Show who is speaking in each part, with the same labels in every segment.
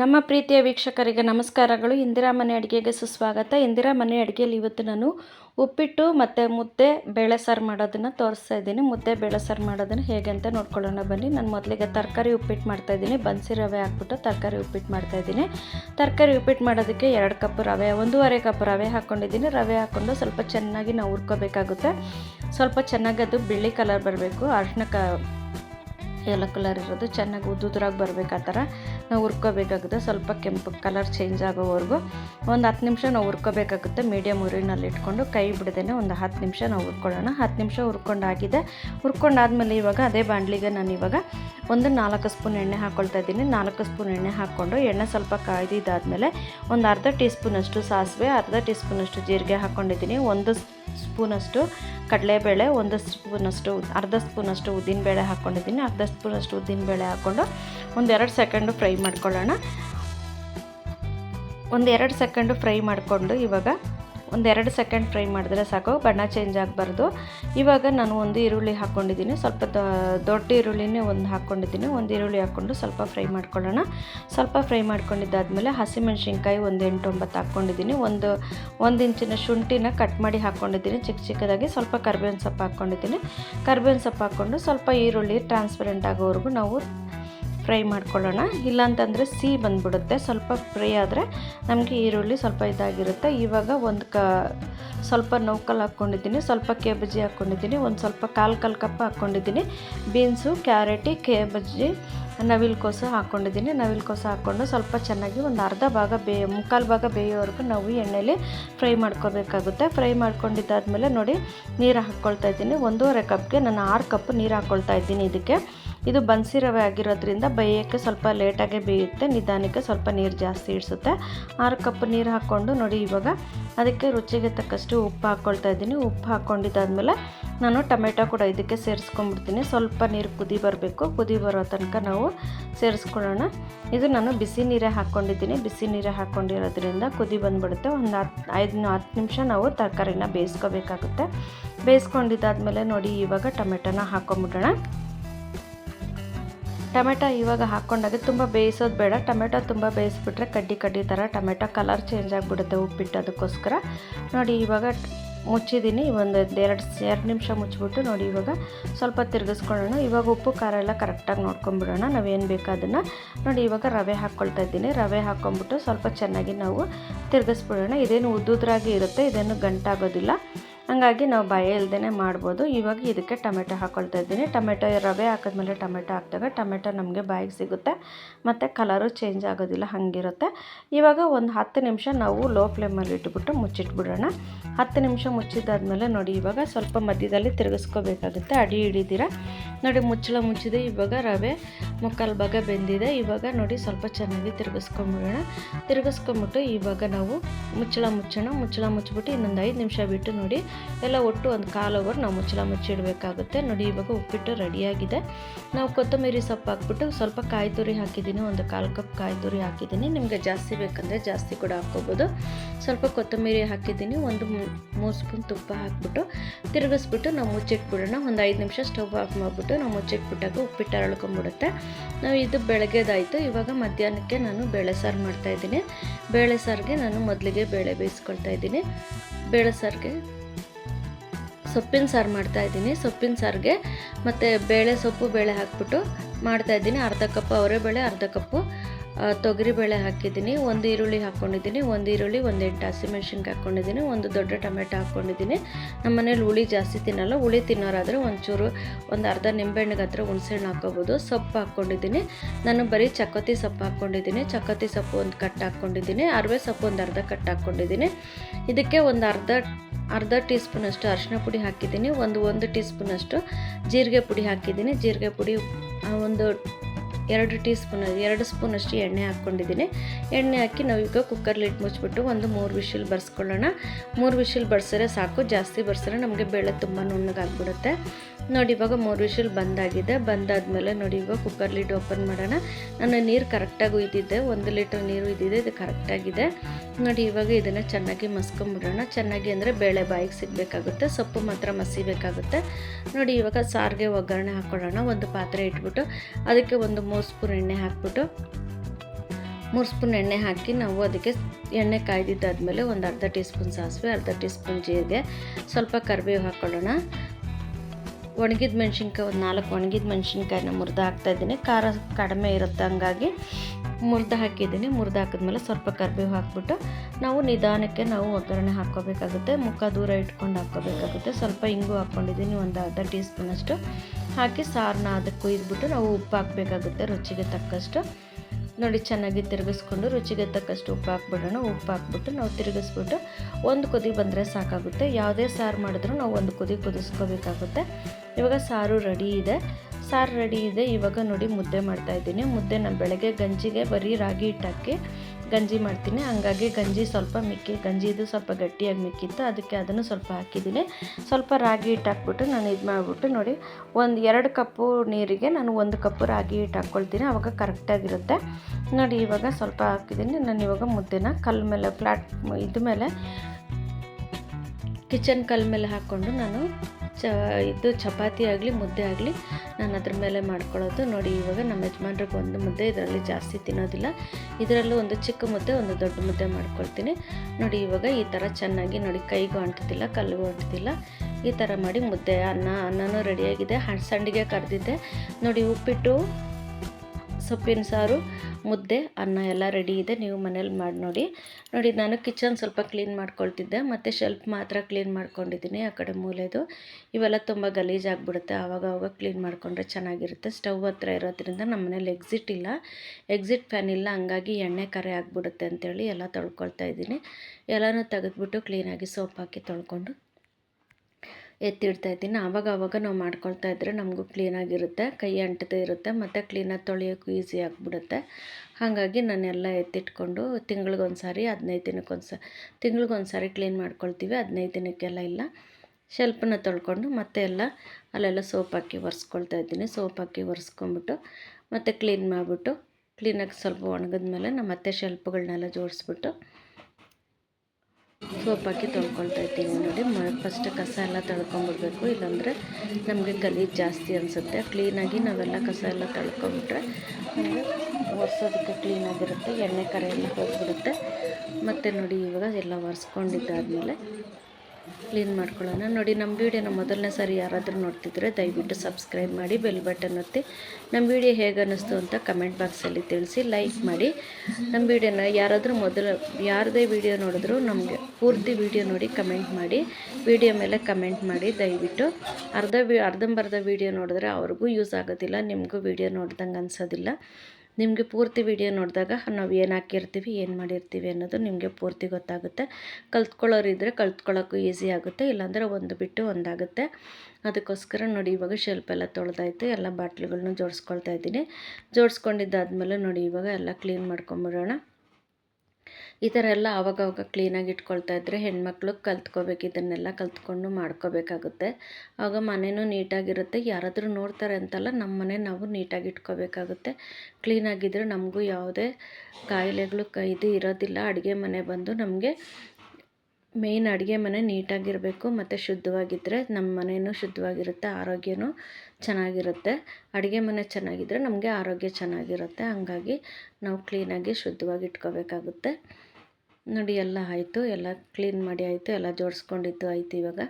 Speaker 1: ನಮ್ಮ ಪ್ರೀತಿಯ ವೀಕ್ಷಕರಿಗೆ ನಮಸ್ಕಾರಗಳು. ಇಂದಿರಾ ಮನೆ ಅಡುಗೆಗೆ ಸುಸ್ವಾಗತ. ಇಂದಿರಾ ಮನೆ ಅಡುಗೆಯಲ್ಲಿ ಇವತ್ತು ನಾನು ಉಪ್ಪಿಟ್ಟು ಮತ್ತು ಮುದ್ದೆ ಬೇಳೆ ಸಾರು ಮಾಡೋದನ್ನು ತೋರಿಸ್ತಾ ಇದ್ದೀನಿ. ಮುದ್ದೆ ಬೇಳೆ ಸಾರು ಮಾಡೋದನ್ನು ಹೇಗೆ ಅಂತ ನೋಡ್ಕೊಳ್ಳೋಣ ಬನ್ನಿ. ನಾನು ಮೊದಲಿಗೆ ತರಕಾರಿ ಉಪ್ಪಿಟ್ಟು ಮಾಡ್ತಾಯಿದ್ದೀನಿ ಬನ್ಸಿ ರವೆ ಹಾಕ್ಬಿಟ್ಟು ತರಕಾರಿ ಉಪ್ಪಿಟ್ಟು ಮಾಡ್ತಾಯಿದ್ದೀನಿ ತರಕಾರಿ ಉಪ್ಪಿಟ್ಟು ಮಾಡೋದಕ್ಕೆ ಎರಡು ಕಪ್ ರವೆ, ಒಂದೂವರೆ ಕಪ್ ರವೆ ಹಾಕ್ಕೊಂಡಿದ್ದೀನಿ ರವೆ ಹಾಕ್ಕೊಂಡು ಸ್ವಲ್ಪ ಚೆನ್ನಾಗಿ ನಾವು ಹುರ್ಕೋಬೇಕಾಗುತ್ತೆ ಸ್ವಲ್ಪ ಚೆನ್ನಾಗಿ ಅದು ಬಿಳಿ ಕಲರ್ ಬರಬೇಕು. ಅರ್ಶಿನ ಕ ಯೆಲ್ಲೋ ಕಲರ್ ಇರೋದು. ಚೆನ್ನಾಗಿ ಉದ್ದುದ್ರಾಗಿ ಬರಬೇಕು ಥರ. ನಾವು ಹುರ್ಕೋಬೇಕಾಗುತ್ತೆ. ಸ್ವಲ್ಪ ಕೆಂಪು ಕಲರ್ ಚೇಂಜ್ ಆಗೋವರೆಗೂ. ಒಂದು ಹತ್ತು ನಿಮಿಷ ನಾವು ಹುರ್ಕೋಬೇಕಾಗುತ್ತೆ. ಮೀಡಿಯಮ್ ಉರಿನಲ್ಲಿ ಇಟ್ಕೊಂಡು ಕೈ ಬಿಡದೇನೆ ಒಂದು ಹತ್ತು ನಿಮಿಷ ನಾವು ಹುರ್ಕೊಳ್ಳೋಣ. ಹತ್ತು ನಿಮಿಷ ಹುರ್ಕೊಂಡಾಗಿದೆ. ಹುರ್ಕೊಂಡಾದ್ಮೇಲೆ ಇವಾಗ ಅದೇ ಬಾಣಲಿಗೆ ನಾನು ಇವಾಗ ಒಂದು ನಾಲ್ಕು ಸ್ಪೂನ್ ಎಣ್ಣೆ ಹಾಕ್ಕೊಳ್ತಾ ಇದ್ದೀನಿ. ನಾಲ್ಕು ಸ್ಪೂನ್ ಎಣ್ಣೆ ಹಾಕ್ಕೊಂಡು ಎಣ್ಣೆ ಸ್ವಲ್ಪ ಕಾಯ್ದಿದ್ದಾದಮೇಲೆ ಒಂದು ಅರ್ಧ ಟೀ ಸ್ಪೂನಷ್ಟು ಸಾಸಿವೆ, ಅರ್ಧ ಟೀ ಸ್ಪೂನಷ್ಟು ಜೀರಿಗೆ ಹಾಕ್ಕೊಂಡಿದ್ದೀನಿ ಒಂದು ಸ್ಪೂನಷ್ಟು ಕಡಲೆಬೇಳೆ ಒಂದು ಸ್ಪೂನಷ್ಟು ಅರ್ಧ ಸ್ಪೂನಷ್ಟು ಉದ್ದಿನಬೇಳೆ ಹಾಕ್ಕೊಂಡಿದ್ದೀನಿ. ಅರ್ಧ ಸ್ಪೂನಷ್ಟು ಉದ್ದಿನಬೇಳೆ ಹಾಕ್ಕೊಂಡು ಒಂದೆರಡು ಸೆಕೆಂಡು ಫ್ರೈ ಮಾಡ್ಕೊಳ್ಳೋಣ. ಒಂದೆರಡು ಸೆಕೆಂಡು ಫ್ರೈ ಮಾಡಿಕೊಂಡು ಇವಾಗ ಒಂದೆರಡು ಸೆಕೆಂಡ್ ಫ್ರೈ ಮಾಡಿದ್ರೆ ಸಾಕು, ಬಣ್ಣ ಚೇಂಜ್ ಆಗಬಾರ್ದು. ಇವಾಗ ನಾನು ಒಂದು ಈರುಳ್ಳಿ ಹಾಕ್ಕೊಂಡಿದ್ದೀನಿ, ಸ್ವಲ್ಪ ದೊಡ್ಡ ಈರುಳ್ಳಿನೇ ಒಂದು ಹಾಕ್ಕೊಂಡಿದ್ದೀನಿ. ಒಂದು ಈರುಳ್ಳಿ ಹಾಕ್ಕೊಂಡು ಸ್ವಲ್ಪ ಫ್ರೈ ಮಾಡ್ಕೊಳ್ಳೋಣ. ಸ್ವಲ್ಪ ಫ್ರೈ ಮಾಡ್ಕೊಂಡಿದ್ದಾದಮೇಲೆ ಹಸಿಮೆಣ್ಸಿನ್ಕಾಯಿ ಒಂದು ಎಂಟು ಒಂಬತ್ತು ಹಾಕ್ಕೊಂಡಿದ್ದೀನಿ. ಒಂದು ಒಂದು ಇಂಚಿನ ಶುಂಠಿನ ಕಟ್ ಮಾಡಿ ಹಾಕ್ಕೊಂಡಿದ್ದೀನಿ, ಚಿಕ್ಕ ಚಿಕ್ಕದಾಗಿ. ಸ್ವಲ್ಪ ಕರ್ಬೇವಿನ ಸೊಪ್ಪು ಹಾಕ್ಕೊಂಡಿದ್ದೀನಿ. ಕರ್ಬೇವಿನ ಸೊಪ್ಪು ಹಾಕ್ಕೊಂಡು ಸ್ವಲ್ಪ ಈರುಳ್ಳಿ ಟ್ರಾನ್ಸ್ಪರೆಂಟ್ ಆಗೋವರೆಗೂ ನಾವು ಫ್ರೈ ಮಾಡ್ಕೊಳ್ಳೋಣ. ಇಲ್ಲಾಂತಂದರೆ ಸಿಹಿ ಬಂದ್ಬಿಡುತ್ತೆ. ಸ್ವಲ್ಪ ಫ್ರೈ ಆದರೆ ನಮಗೆ ಈರುಳ್ಳಿ ಸ್ವಲ್ಪ ಇದಾಗಿರುತ್ತೆ. ಇವಾಗ ಒಂದು ಕ, ಸ್ವಲ್ಪ ನೌಕಲ್ ಹಾಕ್ಕೊಂಡಿದ್ದೀನಿ, ಸ್ವಲ್ಪ ಕೇಬಜ್ಜಿ ಹಾಕ್ಕೊಂಡಿದ್ದೀನಿ, ಒಂದು ಸ್ವಲ್ಪ ಕಾಲು ಕಾಲು ಕಪ್ ಹಾಕ್ಕೊಂಡಿದ್ದೀನಿ. ಬೀನ್ಸು, ಕ್ಯಾರೆಟಿ ಕೇಬಜ್ಜಿ ನವಿಲ್ಕೋಸು ಹಾಕ್ಕೊಂಡಿದ್ದೀನಿ. ನವಿಲ್ಕೋಸು ಹಾಕ್ಕೊಂಡು ಸ್ವಲ್ಪ ಚೆನ್ನಾಗಿ ಒಂದು ಅರ್ಧ ಭಾಗ ಬೇ, ಮುಕ್ಕಾಲು ಭಾಗ ಬೇಯೋವರೆಗೂ ನಾವು ಎಣ್ಣೆಲಿ ಫ್ರೈ ಮಾಡ್ಕೋಬೇಕಾಗುತ್ತೆ. ಫ್ರೈ ಮಾಡ್ಕೊಂಡಿದ್ದಾದಮೇಲೆ ನೋಡಿ, ನೀರು ಹಾಕ್ಕೊಳ್ತಾ ಇದ್ದೀನಿ. ಒಂದೂವರೆ ಕಪ್ಗೆ ನಾನು ಆರು ಕಪ್ ನೀರು ಹಾಕ್ಕೊಳ್ತಾ ಇದ್ದೀನಿ ಇದಕ್ಕೆ. ಇದು ಬನ್ಸಿ ರವೆ ಆಗಿರೋದ್ರಿಂದ ಬೇಯೋಕ್ಕೆ ಸ್ವಲ್ಪ ಲೇಟಾಗೆ ಬೇಯುತ್ತೆ, ನಿಧಾನಕ್ಕೆ ಸ್ವಲ್ಪ ನೀರು ಜಾಸ್ತಿ ಇಡಿಸುತ್ತೆ ಆರು ಕಪ್ ನೀರು ಹಾಕ್ಕೊಂಡು ನೋಡಿ ಇವಾಗ. ಅದಕ್ಕೆ ರುಚಿಗೆ ತಕ್ಕಷ್ಟು ಉಪ್ಪು ಹಾಕ್ಕೊಳ್ತಾ ಇದ್ದೀನಿ. ಉಪ್ಪು ಹಾಕ್ಕೊಂಡಿದ್ದಾದಮೇಲೆ ನಾನು ಟೊಮೆಟೊ ಕೂಡ ಇದಕ್ಕೆ ಸೇರಿಸ್ಕೊಂಡ್ಬಿಡ್ತೀನಿ. ಸ್ವಲ್ಪ ನೀರು ಕುದಿ ಬರಬೇಕು. ಕುದಿ ಬರೋ ತನಕ ನಾವು ಸೇರಿಸ್ಕೊಳ್ಳೋಣ. ಇದು ನಾನು ಬಿಸಿ ನೀರೇ ಹಾಕ್ಕೊಂಡಿದ್ದೀನಿ ಬಿಸಿ ನೀರೇ ಹಾಕ್ಕೊಂಡಿರೋದ್ರಿಂದ ಕುದಿ ಬಂದ್ಬಿಡುತ್ತೆ. ಒಂದು ಹತ್ತು ಐದು ಹತ್ತು ನಿಮಿಷ ನಾವು ತರಕಾರಿನ ಬೇಯಿಸ್ಕೋಬೇಕಾಗುತ್ತೆ. ಬೇಯಿಸ್ಕೊಂಡಿದ್ದಾದ್ಮೇಲೆ ನೋಡಿ ಇವಾಗ ಟೊಮೆಟೊನ ಹಾಕ್ಕೊಂಬಿಡೋಣ ಟೊಮೆಟೊ ಇವಾಗ ಹಾಕ್ಕೊಂಡಾಗ ತುಂಬ ಬೇಯಿಸೋದು ಬೇಡ. ಟೊಮೆಟೊ ತುಂಬ ಬೇಯಿಸ್ಬಿಟ್ರೆ ಕಡ್ಡಿ ಕಡ್ಡಿ ಥರ ಟೊಮೆಟೊ ಕಲರ್ ಚೇಂಜ್ ಆಗಿಬಿಡುತ್ತೆ ಉಪ್ಪಿಟ್ಟು ಅದಕ್ಕೋಸ್ಕರ. ನೋಡಿ ಇವಾಗ ಮುಚ್ಚಿದ್ದೀನಿ. ಒಂದು ಎರಡು ಎರಡು ನಿಮಿಷ ಮುಚ್ಚಿಬಿಟ್ಟು ನೋಡಿ ಇವಾಗ ಸ್ವಲ್ಪ ತಿರುಗಿಸ್ಕೊಳ್ಳೋಣ. ಇವಾಗ ಉಪ್ಪು ಖಾರ ಎಲ್ಲ ಕರೆಕ್ಟಾಗಿ ನೋಡ್ಕೊಂಬಿಡೋಣ ನಾವೇನು ಬೇಕು ಅದನ್ನು. ನೋಡಿ ಇವಾಗ ರವೆ ಹಾಕ್ಕೊಳ್ತಾ ಇದ್ದೀನಿ. ರವೆ ಹಾಕ್ಕೊಂಬಿಟ್ಟು ಸ್ವಲ್ಪ ಚೆನ್ನಾಗಿ ನಾವು ತಿರುಗಿಸ್ಬಿಡೋಣ. ಇದೇನು ಉದ್ದುದ್ರಾಗಿ ಇರುತ್ತೆ, ಇದೇನು ಗಂಟಾಗೋದಿಲ್ಲ. ಹಾಗಾಗಿ ನಾವು ಭಯ ಇಲ್ಲದೇ ಮಾಡ್ಬೋದು. ಇವಾಗ ಇದಕ್ಕೆ ಟೊಮೆಟೊ ಹಾಕ್ಕೊಳ್ತಾ ಇದ್ದೀನಿ. ಟೊಮೆಟೊ ರವೆ ಹಾಕಿದ್ಮೇಲೆ ಟೊಮೆಟೊ ಹಾಕಿದಾಗ ಟೊಮೆಟೊ ನಮಗೆ ಬಾಯಿಗೆ ಸಿಗುತ್ತೆ. ಮತ್ತು ಕಲರು ಚೇಂಜ್ ಆಗೋದಿಲ್ಲ, ಹಾಗಿರುತ್ತೆ. ಇವಾಗ ಒಂದು ಹತ್ತು ನಿಮಿಷ ನಾವು ಲೋ ಫ್ಲೇಮಲ್ಲಿ ಇಟ್ಬಿಟ್ಟು ಮುಚ್ಚಿಟ್ಬಿಡೋಣ. ಹತ್ತು ನಿಮಿಷ ಮುಚ್ಚಿದಾದ್ಮೇಲೆ ನೋಡಿ, ಇವಾಗ ಸ್ವಲ್ಪ ಮಧ್ಯದಲ್ಲಿ ತಿರುಗಿಸ್ಕೋಬೇಕಾಗುತ್ತೆ. ಅಡಿ ಹಿಡಿದಿರ? ನೋಡಿ, ಮುಚ್ಚಳ ಮುಚ್ಚಿದೆ. ಇವಾಗ ರವೆ ಮುಕ್ಕಾಲು ಭಾಗ ಬೆಂದಿದೆ. ಇವಾಗ ನೋಡಿ, ಸ್ವಲ್ಪ ಚೆನ್ನಾಗಿ ತಿರುಗಿಸ್ಕೊಂಬಿಡೋಣ. ತಿರುಗಿಸ್ಕೊಂಬಿಟ್ಟು ಇವಾಗ ನಾವು ಮುಚ್ಚಳ ಮುಚ್ಚೋಣ. ಮುಚ್ಚಳ ಮುಚ್ಚಿಬಿಟ್ಟು ಇನ್ನೊಂದು ಐದು ನಿಮಿಷ ಬಿಟ್ಟು ನೋಡಿ, ಎಲ್ಲ ಒಟ್ಟು ಒಂದು ಕಾಲು ಓವರ್ ನಾವು ಮುಚ್ಚಳ ಮುಚ್ಚಿಡಬೇಕಾಗುತ್ತೆ. ನೋಡಿ, ಇವಾಗ ಉಪ್ಪಿಟ್ಟು ರೆಡಿಯಾಗಿದೆ. ನಾವು ಕೊತ್ತಂಬರಿ ಸೊಪ್ಪು ಹಾಕ್ಬಿಟ್ಟು ಸ್ವಲ್ಪ ಕಾಯಿ ತುರಿ ಹಾಕಿದ್ದೀನಿ. ಒಂದು ಕಾಲು ಕಪ್ ಕಾಯಿ ತುರಿ ಹಾಕಿದ್ದೀನಿ. ನಿಮಗೆ ಜಾಸ್ತಿ ಬೇಕಂದರೆ ಜಾಸ್ತಿ ಕೂಡ ಹಾಕ್ಕೋಬೋದು. ಸ್ವಲ್ಪ ಕೊತ್ತಂಬರಿ ಹಾಕಿದ್ದೀನಿ. ಒಂದು ಮೂರು ಸ್ಪೂನ್ ತುಪ್ಪ ಹಾಕ್ಬಿಟ್ಟು ತಿರುಗಿಸ್ಬಿಟ್ಟು ನಾವು ಮುಚ್ಚಿಟ್ಬಿಡೋಣ. ಒಂದು ಐದು ನಿಮಿಷ ಸ್ಟವ್ ಆಫ್ ಮಾಡಿಬಿಟ್ಟು ನಾವು ಮುಚ್ಚಿಟ್ಬಿಟ್ಟಾಗ ಉಪ್ಪಿಟ್ಟು ಅರಳ್ಕೊಂಬಿಡುತ್ತೆ. ನಾವು ಇದು ಬೆಳಗ್ಗೆದಾಯಿತು. ಇವಾಗ ಮಧ್ಯಾಹ್ನಕ್ಕೆ ನಾನು ಬೇಳೆ ಸಾರು ಮಾಡ್ತಾಯಿದ್ದೀನಿ ಬೇಳೆ ಸಾರಿಗೆ ನಾನು ಮೊದಲಿಗೆ ಬೇಳೆ ಬೇಯಿಸ್ಕೊಳ್ತಾ ಇದ್ದೀನಿ. ಬೇಳೆ ಸಾರಿಗೆ ಸೊಪ್ಪಿನ ಸಾರು ಮಾಡ್ತಾಯಿದ್ದೀನಿ ಸೊಪ್ಪಿನ ಸಾರಿಗೆ ಮತ್ತು ಬೇಳೆ ಸೊಪ್ಪು, ಬೇಳೆ ಹಾಕ್ಬಿಟ್ಟು ಮಾಡ್ತಾಯಿದ್ದೀನಿ ಅರ್ಧ ಕಪ್ ಅವರೆಬೇಳೆ ಅರ್ಧ ಕಪ್ಪು. ತೊಗರಿಬೇಳೆ ಹಾಕಿದ್ದೀನಿ, ಒಂದು ಈರುಳ್ಳಿ ಹಾಕ್ಕೊಂಡಿದ್ದೀನಿ ಒಂದು ಈರುಳ್ಳಿ, ಒಂದು ಎಂಟು ಹಸಿಮೆಣ್ಸಿನ್ಕಾಯಿ ಹಾಕ್ಕೊಂಡಿದ್ದೀನಿ ಒಂದು ದೊಡ್ಡ ಟೊಮೆಟೊ ಹಾಕ್ಕೊಂಡಿದ್ದೀನಿ ನಮ್ಮ ಮನೇಲಿ ಹುಳಿ ಜಾಸ್ತಿ ತಿನ್ನಲ್ಲ, ಹುಳಿ ತಿನ್ನೋರಾದರೆ ಒಂಚೂರು, ಒಂದು ಅರ್ಧ ನಿಂಬೆಹಣ್ಣಿಗೆ ಹತ್ರ ಹುಣಸೆಹಣ್ಣು ಹಾಕ್ಕೋಬೋದು ಸೊಪ್ಪು ಹಾಕ್ಕೊಂಡಿದ್ದೀನಿ ನಾನು ಬರೀ ಚಕ್ಕತಿ ಸೊಪ್ಪು ಹಾಕ್ಕೊಂಡಿದ್ದೀನಿ ಚಕ್ಕತಿ ಸೊಪ್ಪು ಒಂದು ಕಟ್ ಹಾಕ್ಕೊಂಡಿದ್ದೀನಿ ಅರವೆ ಸೊಪ್ಪು ಒಂದು ಅರ್ಧ ಕಟ್ ಹಾಕ್ಕೊಂಡಿದ್ದೀನಿ ಇದಕ್ಕೆ ಒಂದು ಅರ್ಧ ಅರ್ಧ ಟೀ ಸ್ಪೂನಷ್ಟು ಅರಿಶಿನ ಪುಡಿ ಹಾಕಿದ್ದೀನಿ, ಒಂದು ಒಂದು ಟೀ ಸ್ಪೂನಷ್ಟು ಜೀರಿಗೆ ಪುಡಿ ಹಾಕಿದ್ದೀನಿ. ಜೀರಿಗೆ ಪುಡಿ ಒಂದು ಎರಡು ಟೀ ಸ್ಪೂನ್ ಎರಡು ಸ್ಪೂನ್ ಅಷ್ಟು ಎಣ್ಣೆ ಹಾಕ್ಕೊಂಡಿದ್ದೀನಿ. ಎಣ್ಣೆ ಹಾಕಿ ನಾವೀಗ ಕುಕ್ಕರ್ಲಿ ಇಟ್ಟು ಮುಚ್ಚಿಬಿಟ್ಟು ಒಂದು ಮೂರು ವಿಷಲ್ ಬರ್ಸ್ಕೊಳ್ಳೋಣ. ಮೂರು ವಿಷಲ್ ಬರ್ಸಿದ್ರೆ ಸಾಕು, ಜಾಸ್ತಿ ಬರ್ಸಿದ್ರೆ ನಮಗೆ ಬೇಳೆ ತುಂಬ ನುಣ್ಣಗಾಗ್ಬಿಡುತ್ತೆ. ನೋಡಿ, ಇವಾಗ ಮೂರು ವಿಷಲ್ ಬಂದಾಗಿದೆ. ಬಂದಾದಮೇಲೆ ನೋಡಿ, ಇವಾಗ ಕುಕ್ಕರ್ ಲಿಡ್ ಓಪನ್ ಮಾಡೋಣ. ನಾನು ನೀರು ಕರೆಕ್ಟಾಗಿ ಉಯ್ದಿದ್ದೆ ಒಂದು ಲೀಟರ್ ನೀರು ಇದ್ದಿದೆ, ಇದು ಕರೆಕ್ಟಾಗಿದೆ ನೋಡಿ, ಇವಾಗ ಇದನ್ನು ಚೆನ್ನಾಗಿ ಮಸ್ಕೊಂಬಿಡೋಣ ಚೆನ್ನಾಗಿ ಅಂದರೆ ಬೇಳೆ ಬಾಯಿಗೆ ಸಿಗಬೇಕಾಗುತ್ತೆ, ಸೊಪ್ಪು ಮಾತ್ರ ಮಸಿಬೇಕಾಗುತ್ತೆ ನೋಡಿ, ಇವಾಗ ಸಾರಿಗೆ ಒಗ್ಗರಣೆ ಹಾಕ್ಕೊಳ್ಳೋಣ ಒಂದು ಪಾತ್ರೆ ಇಟ್ಬಿಟ್ಟು, ಅದಕ್ಕೆ ಒಂದು ಮೂರು ಸ್ಪೂನ್ ಎಣ್ಣೆ ಹಾಕ್ಬಿಟ್ಟು, ಮೂರು ಸ್ಪೂನ್ ಎಣ್ಣೆ ಹಾಕಿ ನಾವು ಅದಕ್ಕೆ ಎಣ್ಣೆ ಕಾಯ್ದಿದ್ದಾದಮೇಲೆ ಒಂದು ಅರ್ಧ ಟೀ ಸ್ಪೂನ್ ಸಾಸಿವೆ, ಅರ್ಧ ಟೀ ಸ್ಪೂನ್ ಜೀರಿಗೆ. ಸ್ವಲ್ಪ ಕರಿಬೇವು ಹಾಕ್ಕೊಳ್ಳೋಣ ಒಣಗಿದ ಮೆಣಸಿನ್ಕಾಯಿ, ಒಂದು ನಾಲ್ಕು ಒಣಗಿದ ಮೆಣಸಿನ್ಕಾಯಿನ ಮುರಿದು ಹಾಕ್ತಾಯಿದ್ದೀನಿ ಖಾರ ಕಡಿಮೆ ಇರುತ್ತೆ ಹಂಗಾಗಿ ಮುರಿದು ಹಾಕಿದ್ದೀನಿ. ಮುರಿದು ಹಾಕಿದ್ಮೇಲೆ ಸ್ವಲ್ಪ ಕರಿಬೇವು ಹಾಕ್ಬಿಟ್ಟು ನಾವು ನಿಧಾನಕ್ಕೆ ನಾವು ಒಗ್ಗರಣೆ ಹಾಕ್ಕೋಬೇಕಾಗುತ್ತೆ. ಮುಖ ದೂರ ಇಟ್ಕೊಂಡು ಹಾಕ್ಕೋಬೇಕಾಗುತ್ತೆ. ಸ್ವಲ್ಪ ಹಿಂಗು ಹಾಕ್ಕೊಂಡಿದ್ದೀನಿ, ಒಂದು ಅರ್ಧ ಟೀ ಸ್ಪೂನಷ್ಟು ಹಾಕಿ ಸಾರನ್ನ ಅದಕ್ಕೆ ಕುಯ್ದುಬಿಟ್ಟು ನಾವು ಉಪ್ಪು ಹಾಕಬೇಕಾಗುತ್ತೆ ರುಚಿಗೆ ತಕ್ಕಷ್ಟು. ನೋಡಿ, ಚೆನ್ನಾಗಿ ತಿರುಗಿಸ್ಕೊಂಡು ರುಚಿಗೆ ತಕ್ಕಷ್ಟು ಉಪ್ಪು ಹಾಕ್ಬಿಡೋಣ. ಉಪ್ಪು ಹಾಕ್ಬಿಟ್ಟು ನಾವು ತಿರುಗಿಸ್ಬಿಟ್ಟು ಒಂದು ಕುದಿ ಬಂದರೆ ಸಾಕಾಗುತ್ತೆ. ಯಾವುದೇ ಸಾರು ಮಾಡಿದ್ರೂ ನಾವು ಒಂದು ಕುದಿ ಕುದಿಸ್ಕೋಬೇಕಾಗುತ್ತೆ. ಇವಾಗ ಸಾರು ರೆಡಿ ಇದೆ. ಸಾರು ರೆಡಿ ಇದೆ. ಇವಾಗ ನೋಡಿ ಮುದ್ದೆ ಮಾಡ್ತಾಯಿದ್ದೀನಿ ಮುದ್ದೆ ನಾನು ಬೆಳಗ್ಗೆ ಗಂಜಿಗೆ ಬರೀ ರಾಗಿ ಹಿಟ್ಟಾಕಿ ಗಂಜಿ ಮಾಡ್ತೀನಿ. ಹಂಗಾಗಿ ಗಂಜಿ ಸ್ವಲ್ಪ ಮಿಕ್ಕಿ, ಗಂಜಿದು ಸ್ವಲ್ಪ ಗಟ್ಟಿಯಾಗಿ ಮಿಕ್ಕಿತ್ತು. ಅದಕ್ಕೆ ಅದನ್ನು ಸ್ವಲ್ಪ ಹಾಕಿದ್ದೀನಿ. ಸ್ವಲ್ಪ ರಾಗಿ ಹಿಟ್ಟು ಹಾಕ್ಬಿಟ್ಟು ನಾನು ಇದು ಮಾಡಿಬಿಟ್ಟು ನೋಡಿ ಒಂದು ಎರಡು ಕಪ್ಪು ನೀರಿಗೆ ನಾನು ಒಂದು ಕಪ್ಪು ರಾಗಿ ಹಿಟ್ಟು ಹಾಕ್ಕೊಳ್ತೀನಿ ಆವಾಗ ಕರೆಕ್ಟಾಗಿರುತ್ತೆ ನೋಡಿ ಇವಾಗ ಸ್ವಲ್ಪ ಹಾಕಿದ್ದೀನಿ. ನಾನು ಇವಾಗ ಮುದ್ದೆನ ಕಲ್ಲು ಮೇಲೆ ಫ್ಲಾಟ್ ಇದ ಮೇಲೆ ಕಿಚನ್ ಕಲ್ ಮೇಲೆ ಹಾಕ್ಕೊಂಡು ನಾನು ಚ, ಇದು ಚಪಾತಿ ಆಗಲಿ, ಮುದ್ದೆ ಆಗಲಿ ನಾನು ಅದ್ರ ಮೇಲೆ ಮಾಡ್ಕೊಳ್ಳೋದು. ನೋಡಿ, ಇವಾಗ ನಮ್ಮ ಯಜಮಾನ್ರಿಗೆ ಒಂದು ಮುದ್ದೆ ಇದರಲ್ಲಿ ಜಾಸ್ತಿ ತಿನ್ನೋದಿಲ್ಲ. ಇದರಲ್ಲೂ ಒಂದು ಚಿಕ್ಕ ಮುದ್ದೆ, ಒಂದು ದೊಡ್ಡ ಮುದ್ದೆ ಮಾಡ್ಕೊಳ್ತೀನಿ. ನೋಡಿ, ಇವಾಗ ಈ ಥರ ಚೆನ್ನಾಗಿ ನೋಡಿ, ಕೈಗೂ ಅಂಟುತ್ತಿಲ್ಲ ಕಲ್ಲಿಗೂ ಅಂಟುತ್ತಿಲ್ಲ ಈ ಥರ ಮಾಡಿ ಮುದ್ದೆ, ಅನ್ನ, ಅನ್ನನೂ ರೆಡಿಯಾಗಿದೆ ಸಂಡಿಗೆ ಕರೆದಿದ್ದೆ. ನೋಡಿ, ಉಪ್ಪಿಟ್ಟು ಸೊಪ್ಪಿನ ಸಾರು, ಮುದ್ದೆ, ಅನ್ನ ಎಲ್ಲ ರೆಡಿ ಇದೆ. ನೀವು ಮನೇಲಿ ಮಾಡಿ ನೋಡಿ. ನೋಡಿ, ನಾನು ಕಿಚನ್ ಸ್ವಲ್ಪ ಕ್ಲೀನ್ ಮಾಡ್ಕೊಳ್ತಿದ್ದೆ. ಮತ್ತು ಶೆಲ್ಫ್ ಮಾತ್ರ ಕ್ಲೀನ್ ಮಾಡ್ಕೊಂಡಿದ್ದೀನಿ, ಆ ಕಡೆ ಮೂಲೆದು. ಇವೆಲ್ಲ ತುಂಬ ಗಲೀಜಾಗ್ಬಿಡುತ್ತೆ ಆವಾಗ ಆವಾಗ ಕ್ಲೀನ್ ಮಾಡಿಕೊಂಡ್ರೆ ಚೆನ್ನಾಗಿರುತ್ತೆ. ಸ್ಟವ್ ಹತ್ರ ಇರೋದ್ರಿಂದ ನಮ್ಮ ಮನೇಲಿ ಎಕ್ಸಿಟ್ ಇಲ್ಲ. ಎಕ್ಸಿಟ್ ಫ್ಯಾನ್ ಇಲ್ಲ, ಹಂಗಾಗಿ ಎಣ್ಣೆ ಕರೆ ಆಗಿಬಿಡುತ್ತೆ ಅಂತೇಳಿ ಎಲ್ಲ ತೊಳ್ಕೊಳ್ತಾ ಇದ್ದೀನಿ. ಎಲ್ಲನೂ ತೆಗೆದ್ಬಿಟ್ಟು ಕ್ಲೀನಾಗಿ ಸೋಪ್ ಹಾಕಿ ತೊಳ್ಕೊಂಡು ಎತ್ತಿಡ್ತಾ ಇದ್ದೀನಿ. ಆವಾಗ ಆವಾಗ ನಾವು ಮಾಡ್ಕೊಳ್ತಾ ಇದ್ದರೆ ನಮಗೂ ಕ್ಲೀನಾಗಿರುತ್ತೆ ಕೈ ಅಂಟದೇ ಇರುತ್ತೆ. ಮತ್ತು ಕ್ಲೀನಾಗಿ ತೊಳೆಯೋಕ್ಕೂ ಈಸಿ ಆಗಿಬಿಡುತ್ತೆ. ಹಾಗಾಗಿ ನಾನೆಲ್ಲ ಎತ್ತಿಟ್ಕೊಂಡು ತಿಂಗ್ಳಿಗೊಂದು ಸಾರಿ ಹದಿನೈದು ದಿನಕ್ಕೊಂದು ಸ ತಿಂಗ್ಳಿಗೊಂದು ಸಾರಿ ಕ್ಲೀನ್ ಮಾಡ್ಕೊಳ್ತೀವಿ. ಹದಿನೈದು ದಿನಕ್ಕೆಲ್ಲ ಇಲ್ಲ. ಶೆಲ್ಪನ್ನ ತೊಳ್ಕೊಂಡು ಮತ್ತೆ ಎಲ್ಲ ಅಲ್ಲೆಲ್ಲ ಸೋಪ್ ಹಾಕಿ ಒರೆಸ್ಕೊಳ್ತಾ ಇದ್ದೀನಿ. ಸೋಪ್ ಹಾಕಿ ಒರೆಸ್ಕೊಂಬಿಟ್ಟು ಮತ್ತು ಕ್ಲೀನ್ ಮಾಡಿಬಿಟ್ಟು ಕ್ಲೀನಾಗಿ ಸ್ವಲ್ಪ ಒಣಗಿದ್ಮೇಲೆ ನಮ್ಮ ಮತ್ತೆ ಶೆಲ್ಪ್ಗಳನ್ನೆಲ್ಲ ಜೋಡಿಸ್ಬಿಟ್ಟು ಸೋಪ್ ಹಾಕಿ ತೊಳ್ಕೊಳ್ತಾ ಇದ್ದೀನಿ ನೋಡಿ. ಮ ಫಸ್ಟ್ ಕಸ ಎಲ್ಲ ತೊಳ್ಕೊಂಬಿಡ್ಬೇಕು. ಇಲ್ಲಾಂದರೆ ನಮಗೆ ಗಲೀಜು ಜಾಸ್ತಿ ಅನಿಸುತ್ತೆ. ಕ್ಲೀನಾಗಿ ನಾವೆಲ್ಲ ಕಸ ಎಲ್ಲ ತೊಳ್ಕೊಂಬಿಟ್ರೆ ಒರೆಸೋದಕ್ಕೆ ಕ್ಲೀನಾಗಿರುತ್ತೆ ಎಣ್ಣೆ ಕರೆ ಎಲ್ಲ ಹೋಗ್ಬಿಡುತ್ತೆ. ಮತ್ತು ನೋಡಿ ಇವಾಗ ಎಲ್ಲ ಒರೆಸ್ಕೊಂಡಿದ್ದಾದಮೇಲೆ ಕ್ಲೀನ್ ಮಾಡ್ಕೊಳ್ಳೋಣ. ನೋಡಿ, ನಮ್ಮ ವೀಡಿಯೋನ ಮೊದಲನೇ ಸಾರಿ ಯಾರಾದರೂ ನೋಡ್ತಿದ್ರೆ ದಯವಿಟ್ಟು ಸಬ್ಸ್ಕ್ರೈಬ್ ಮಾಡಿ ಬೆಲ್ ಬಟನ್ ಒತ್ತಿ. ನಮ್ಮ ವೀಡಿಯೋ ಹೇಗೆ ಅನ್ನಿಸ್ತು ಅಂತ ಕಮೆಂಟ್ ಬಾಕ್ಸಲ್ಲಿ ತಿಳಿಸಿ ಲೈಕ್ ಮಾಡಿ. ನಮ್ಮ ವೀಡಿಯೋನ ಯಾರಾದರೂ ಮೊದಲು, ಯಾರದೇ ವೀಡಿಯೋ ನೋಡಿದ್ರು ನಮಗೆ ಪೂರ್ತಿ ವೀಡಿಯೋ ನೋಡಿ ಕಮೆಂಟ್ ಮಾಡಿ. ವೀಡಿಯೋ ಮೇಲೆ ಕಮೆಂಟ್ ಮಾಡಿ. ದಯವಿಟ್ಟು ಅರ್ಧ ವಿ ಅರ್ಧಂಬರ್ಧ ವೀಡಿಯೋ ನೋಡಿದ್ರೆ ಅವ್ರಿಗೂ ಯೂಸ್ ಆಗೋದಿಲ್ಲ, ನಿಮಗೂ ವೀಡಿಯೋ ನೋಡ್ದಂಗೆ ಅನ್ಸೋದಿಲ್ಲ. ನಿಮಗೆ ಪೂರ್ತಿ ವಿಡಿಯೋ ನೋಡಿದಾಗ ನಾವು ಏನು ಹಾಕಿರ್ತೀವಿ, ಏನು ಮಾಡಿರ್ತೀವಿ ಅನ್ನೋದು ನಿಮಗೆ ಪೂರ್ತಿ ಗೊತ್ತಾಗುತ್ತೆ. ಕಲ್ತ್ಕೊಳ್ಳೋರಿದ್ದರೆ ಕಲ್ತ್ಕೊಳ್ಳೋಕ್ಕೂ ಈಸಿ ಆಗುತ್ತೆ, ಇಲ್ಲಾಂದರೆ ಒಂದು ಬಿಟ್ಟು ಒಂದಾಗುತ್ತೆ. ಅದಕ್ಕೋಸ್ಕರ ನೋಡಿ, ಇವಾಗ ಶೆಲ್ಪೆಲ್ಲ ತೊಳೆದಾಯ್ತು, ಎಲ್ಲ ಬಾಟ್ಲುಗಳನ್ನೂ ಜೋಡಿಸ್ಕೊಳ್ತಾ ಇದ್ದೀನಿ. ಜೋಡಿಸ್ಕೊಂಡಿದ್ದಾದ್ಮೇಲೆ ನೋಡಿ, ಇವಾಗ ಎಲ್ಲ ಕ್ಲೀನ್ ಮಾಡ್ಕೊಂಬಿಡೋಣ. ಈ ಥರ ಎಲ್ಲ ಆವಾಗವಾಗ ಕ್ಲೀನಾಗಿ ಇಟ್ಕೊಳ್ತಾ ಇದ್ದರೆ ಹೆಣ್ಮಕ್ಳು ಕಲ್ತ್ಕೋಬೇಕು, ಇದನ್ನೆಲ್ಲ ಕಲ್ತ್ಕೊಂಡು ಮಾಡ್ಕೋಬೇಕಾಗುತ್ತೆ. ಆಗ ಮನೆಯೂ ನೀಟಾಗಿರುತ್ತೆ. ಯಾರಾದರೂ ನೋಡ್ತಾರೆ ಅಂತಲ್ಲ ನಮ್ಮ ಮನೆ ನಾವು ನೀಟಾಗಿ ಇಟ್ಕೋಬೇಕಾಗುತ್ತೆ. ಕ್ಲೀನಾಗಿದ್ದರೆ ನಮಗೂ ಯಾವುದೇ ಕಾಯಿಲೆಗಳು ಇದು ಇರೋದಿಲ್ಲ. ಅಡುಗೆ ಮನೆ ಬಂದು ನಮಗೆ ಮೇಯ್ನ್ ಅಡುಗೆ ಮನೆ ನೀಟಾಗಿರಬೇಕು, ಮತ್ತು ಶುದ್ಧವಾಗಿದ್ದರೆ ನಮ್ಮ ಮನೆಯೂ ಶುದ್ಧವಾಗಿರುತ್ತೆ, ಆರೋಗ್ಯನೂ ಚೆನ್ನಾಗಿರುತ್ತೆ. ಅಡುಗೆ ಮನೆ ಚೆನ್ನಾಗಿದ್ದರೆ ನಮಗೆ ಆರೋಗ್ಯ ಚೆನ್ನಾಗಿರುತ್ತೆ. ಹಾಗಾಗಿ ನಾವು ಕ್ಲೀನಾಗಿ ಶುದ್ಧವಾಗಿ ಇಟ್ಕೋಬೇಕಾಗುತ್ತೆ. ನೋಡಿ, ಎಲ್ಲ ಆಯಿತು. ಎಲ್ಲ ಕ್ಲೀನ್ ಮಾಡಿ ಆಯಿತು. ಎಲ್ಲ ಜೋಡಿಸ್ಕೊಂಡಿದ್ದು ಆಯಿತು ಇವಾಗ.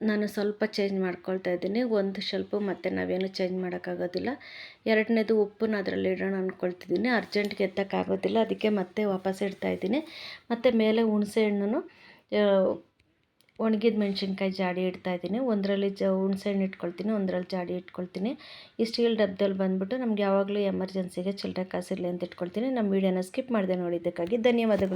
Speaker 1: ನಾನು ಸ್ವಲ್ಪ ಚೇಂಜ್ ಮಾಡ್ಕೊಳ್ತಾ ಇದ್ದೀನಿ. ಒಂದು ಸ್ವಲ್ಪ ಮತ್ತು ನಾವೇನು ಚೇಂಜ್ ಮಾಡೋಕ್ಕಾಗೋದಿಲ್ಲ. ಎರಡನೇದು ಉಪ್ಪನ್ನ ಅದರಲ್ಲಿ ಇಡೋಣ ಅಂದ್ಕೊಳ್ತಿದ್ದೀನಿ ಅರ್ಜೆಂಟ್ಗೆ ಎತ್ತಕ್ಕಾಗೋದಿಲ್ಲ. ಅದಕ್ಕೆ ಮತ್ತೆ ವಾಪಸ್ ಇಡ್ತಾಯಿದ್ದೀನಿ ಮತ್ತು ಮೇಲೆ ಹುಣಸೆ ಹಣ್ಣು ಒಣಗಿದ ಮೆಣಸಿನ್ಕಾಯಿ ಜಾಡಿ ಇಡ್ತಾಯಿದ್ದೀನಿ ಒಂದರಲ್ಲಿ ಜ ಹುಣ್ಸೆಹಣ್ಣು ಇಟ್ಕೊಳ್ತೀನಿ, ಒಂದರಲ್ಲಿ ಜಾಡಿ ಇಟ್ಕೊಳ್ತೀನಿ. ಈ ಸ್ಟೀಲ್ ಡಬ್ಬದಲ್ಲಿ ಬಂದುಬಿಟ್ಟು ನಮ್ಗೆ ಯಾವಾಗಲೂ ಎಮರ್ಜೆನ್ಸಿಗೆ ಚಿಲ್ಲರೆ ಕಾಸಿರಲಿ ಅಂತ ಇಟ್ಕೊಳ್ತೀನಿ. ನಮ್ಮ ವೀಡಿಯೋನ ಸ್ಕಿಪ್ ಮಾಡಿದೆ ನೋಡಿದ್ದಕ್ಕಾಗಿ ಧನ್ಯವಾದಗಳು.